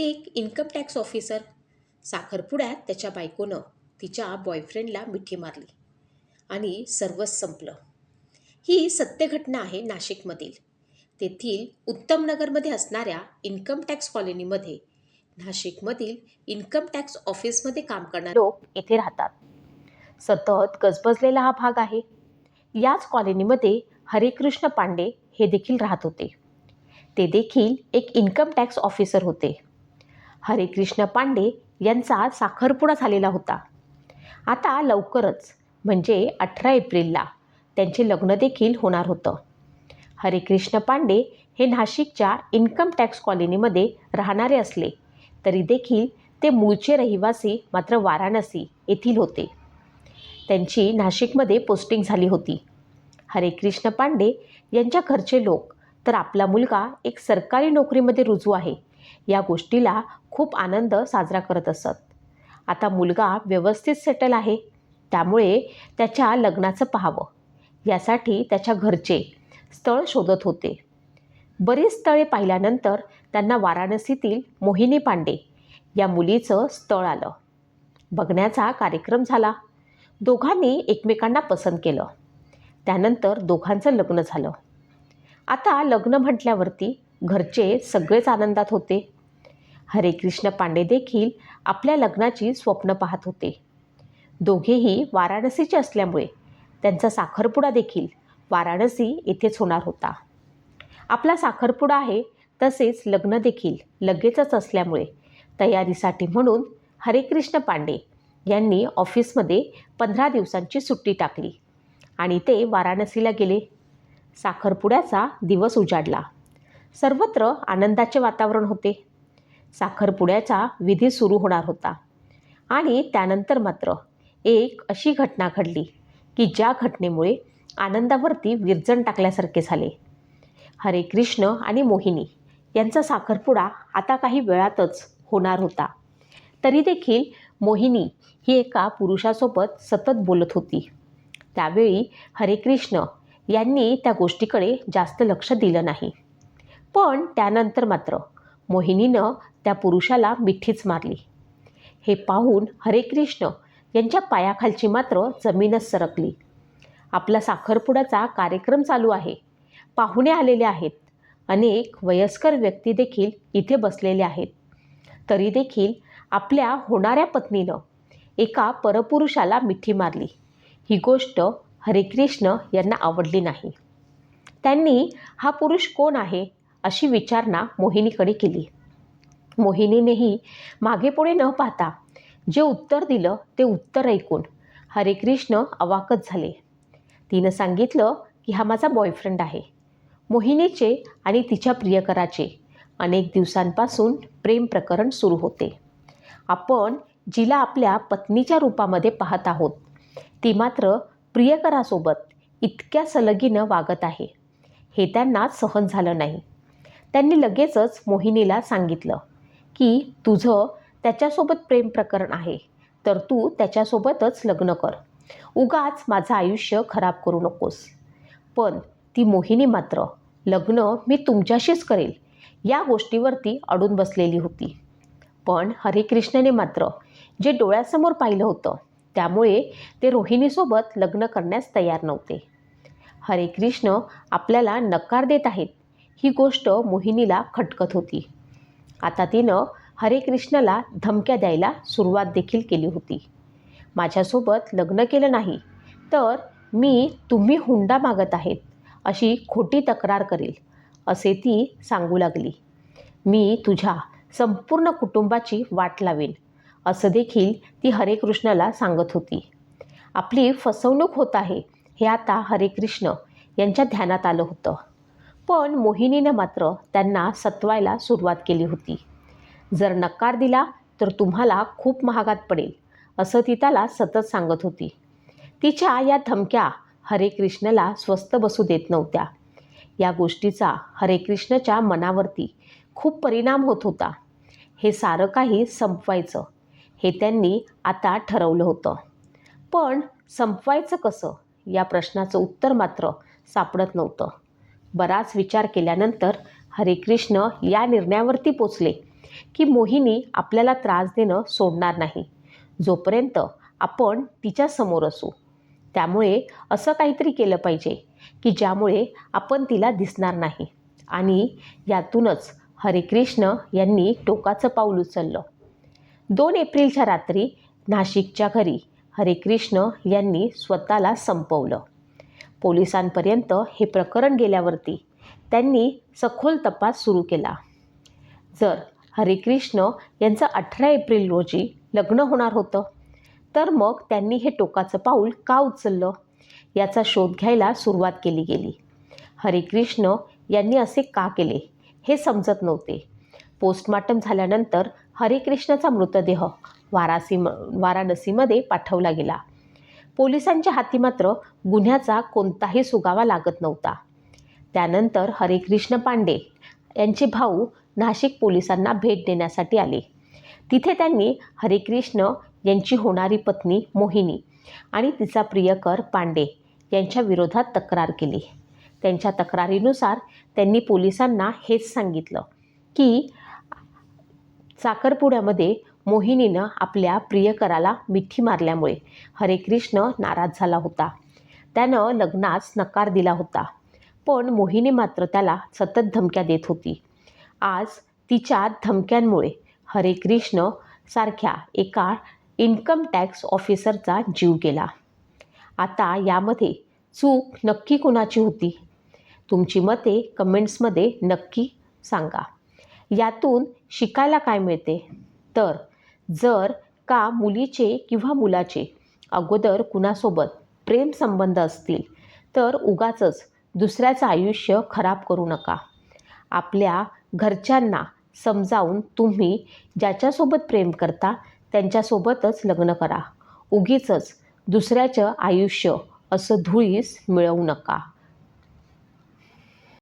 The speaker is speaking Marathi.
एक इन्कम टॅक्स ऑफिसर साखरपुड्यात त्याच्या बायकोनं तिच्या बॉयफ्रेंडला मिठी मारली आणि सर्वच संपलं. ही सत्य घटना आहे नाशिकमधील. तेथील उत्तमनगरमध्ये असणाऱ्या इन्कम टॅक्स कॉलनीमध्ये नाशिकमधील इन्कम टॅक्स ऑफिसमध्ये काम करणारे लोक येथे राहतात. सतत गजबजलेला हा भाग आहे. याच कॉलनीमध्ये हरिकृष्ण पांडे हे देखील राहत होते. ते देखील एक इन्कम टॅक्स ऑफिसर होते. हरिकृष्ण पांडे यांचा साखरपुडा झालेला होता. आता लवकरच म्हणजे अठरा एप्रिलला त्यांचे लग्न देखील होणार होतं. हरिकृष्ण पांडे हे नाशिकच्या इन्कम टॅक्स कॉलनीमध्ये राहणारे असले तरी देखील ते मूळचे रहिवासी मात्र वाराणसी येथील होते. त्यांची नाशिकमध्ये पोस्टिंग झाली होती. हरेकृष्ण पांडे यांच्या घरचे लोक तर आपला मुलगा एक सरकारी नोकरीमध्ये रुजू आहे. या गोष्टीला खूप आनंद साजरा करत असत. आता मुलगा व्यवस्थित सेटल आहे. त्यामुळे त्याच्या लग्नाचं पाहावं. यासाठी त्याच्या घरचे स्थळ शोधत होते. बरीच स्थळे पाहिल्यानंतर त्यांना वाराणसीतील मोहिनी पांडे या मुलीचं स्थळ आलं. बघण्याचा कार्यक्रम झाला. दोघांनी एकमेकांना पसंत केलं. त्यानंतर दोघांचं लग्न झालं. आता लग्न म्हटल्यावरती घरचे सगळेच आनंदात होते. हरे कृष्ण पांडे देखील आपल्या लग्नाची स्वप्न पाहत होते. दोघेही वाराणसीचे असल्यामुळे त्यांचा साखरपुडा देखील वाराणसी येथेच होणार होता. आपला साखरपुडा आहे तसेच लग्न देखील लगेचच असल्यामुळे तयारीसाठी म्हणून हरेकृष्ण पांडे यांनी ऑफिसमध्ये पंधरा दिवसांची सुट्टी टाकली आणि ते वाराणसीला गेले. साखरपुड्याचा दिवस उजाडला. सर्वत्र आनंदाचे वातावरण होते. साखरपुड्याचा विधी सुरू होणार होता. आणि त्यानंतर मात्र एक अशी घटना घडली की ज्या घटनेमुळे आनंदावरती विरजण टाकल्यासारखे झाले. हरे कृष्ण आणि मोहिनी यांचा साखरपुडा आता काही वेळातच होणार होता. तरी देखील मोहिनी ही एका पुरुषासोबत सतत बोलत होती. त्यावेळी हरे कृष्ण यांनी त्या गोष्टीकडे जास्त लक्ष दिलं नाही. पण त्यानंतर मात्र मोहिनीनं त्या पुरुषाला मिठीच मारली. हे पाहून हरेकृष्ण यांच्या पायाखालची मात्र जमीनच सरकली. आपला साखरपुड्याचा कार्यक्रम चालू आहे. पाहुणे आलेले आहेत. अनेक वयस्कर व्यक्ती देखील इथे बसलेले आहेत. तरी देखील आपल्या होणाऱ्या पत्नीनं एका परपुरुषाला मिठी मारली. ही गोष्ट हरेकृष्ण यांना आवडली नाही. त्यांनी हा पुरुष कोण आहे? अशी विचारणा मोहिनीकडे केली. मोहिनीनेही मागेपुढे न पाहता जे उत्तर दिलं ते उत्तर ऐकून हरेकृष्ण अवाकच झाले. तिनं सांगितलं की हा माझा बॉयफ्रेंड आहे. मोहिनीचे आणि तिच्या प्रियकराचे अनेक दिवसांपासून प्रेम प्रकरण सुरू होते. आपण जिला आपल्या पत्नीच्या रूपामध्ये पाहत आहोत. ती मात्र प्रियकरासोबत इतक्या सलगीनं वागत आहे. हे त्यांना सहन झालं नाही. त्यांनी लगेचच मोहिनीला सांगितलं की तुझं त्याच्यासोबत प्रेम प्रकरण आहे तर तू त्याच्यासोबतच लग्न कर. उगाच माझं आयुष्य खराब करू नकोस. पण ती मोहिनी मात्र लग्न मी तुमच्याशीच करेल या गोष्टीवरती अडून बसलेली होती. पण हरिकृष्णने मात्र जे डोळ्यासमोर पाहिलं होतं त्यामुळे ते रोहिणीसोबत लग्न करण्यास तयार नव्हते. हरेकृष्ण आपल्याला नकार देत आहेत ही गोष्ट मोहिनीला खटकत होती. आता तिनं हरे कृष्णाला धमक्या द्यायला सुरुवात देखील केली होती. माझ्यासोबत लग्न केलं नाही तर मी तुम्ही हुंडा मागत आहेत अशी खोटी तक्रार करेल असे ती सांगू लागली. मी तुझ्या संपूर्ण कुटुंबाची वाट लावेन असं देखील ती हरे कृष्णाला सांगत होती. आपली फसवणूक होत आहे हे आता हरे कृष्ण यांच्या ध्यानात आलं होतं. पण मोहिनीनं मात्र त्यांना सत्वायला सुरुवात केली होती. जर नकार दिला तर तुम्हाला खूप महागात पडेल असं ती त्याला सतत सांगत होती. तिच्या या धमक्या हरे कृष्णला स्वस्त बसू देत नव्हत्या. या गोष्टीचा हरे कृष्णच्या मनावरती खूप परिणाम होत होता. हे सारं काही संपवायचं हे त्यांनी आता ठरवलं होतं. पण संपवायचं कसं? या प्रश्नाचं उत्तर मात्र सापडत नव्हतं. बराच विचार केल्यानंतर हरेकृष्ण या निर्णयावरती पोचले की मोहिनी आपल्याला त्रास देणं सोडणार नाही. जोपर्यंत आपण तिच्या समोर असू. त्यामुळे असं काहीतरी केलं पाहिजे की ज्यामुळे आपण तिला दिसणार नाही. आणि यातूनच हरिकृष्ण यांनी टोकाचं पाऊल उचललं. दोन एप्रिलच्या रात्री नाशिकच्या घरी हरिकृष्ण यांनी स्वतःला संपवलं. पोलिसांपर्यंत हे प्रकरण गेल्यावरती त्यांनी सखोल तपास सुरू केला. जर हरिकृष्ण यांचं अठरा एप्रिल रोजी लग्न होणार होतं तर मग त्यांनी हे टोकाचं पाऊल का उचललं? याचा शोध घ्यायला सुरुवात केली गेली. हरिकृष्ण यांनी असे का केले हे समजत नव्हते. पोस्टमार्टम झाल्यानंतर हरिकृष्णाचा मृतदेह वारासी वाराणसीमध्ये पाठवला गेला. पोलिसांच्या हाती मात्र गुन्ह्याचा कोणताही सुगावा लागत नव्हता. त्यानंतर हरेकृष्ण पांडे यांचे भाऊ नाशिक पोलिसांना भेट देण्यासाठी आले. तिथे त्यांनी हरेकृष्ण यांची होणारी पत्नी मोहिनी आणि तिचा प्रियकर पांडे यांच्या विरोधात तक्रार केली. त्यांच्या तक्रारीनुसार त्यांनी पोलिसांना हेच सांगितलं की साखरपुड्यामध्ये मोहिनीनं आपल्या प्रियकराला मिठी मारल्यामुळे हरेकृष्ण नाराज झाला होता. त्यानं लग्नास नकार दिला होता. पण मोहिनी मात्र त्याला सतत धमक्या देत होती. आज तिच्या धमक्यांमुळे हरेकृष्ण सारख्या एका इन्कम टॅक्स ऑफिसरचा जीव गेला. आता यामध्ये चूक नक्की कोणाची होती? तुमची मते कमेंट्समध्ये नक्की सांगा. यातून शिकायला काय मिळते? तर जर का मुलीचे किंवा मुलाचे अगोदर कुणासोबत प्रेम संबंध असतील तर उगाचच दुसऱ्याचं आयुष्य खराब करू नका. आपल्या घरच्यांना समजावून तुम्ही ज्याच्यासोबत प्रेम करता त्यांच्यासोबतच लग्न करा. उगीचच दुसऱ्याचं आयुष्य असं धुळीस मिळवू नका.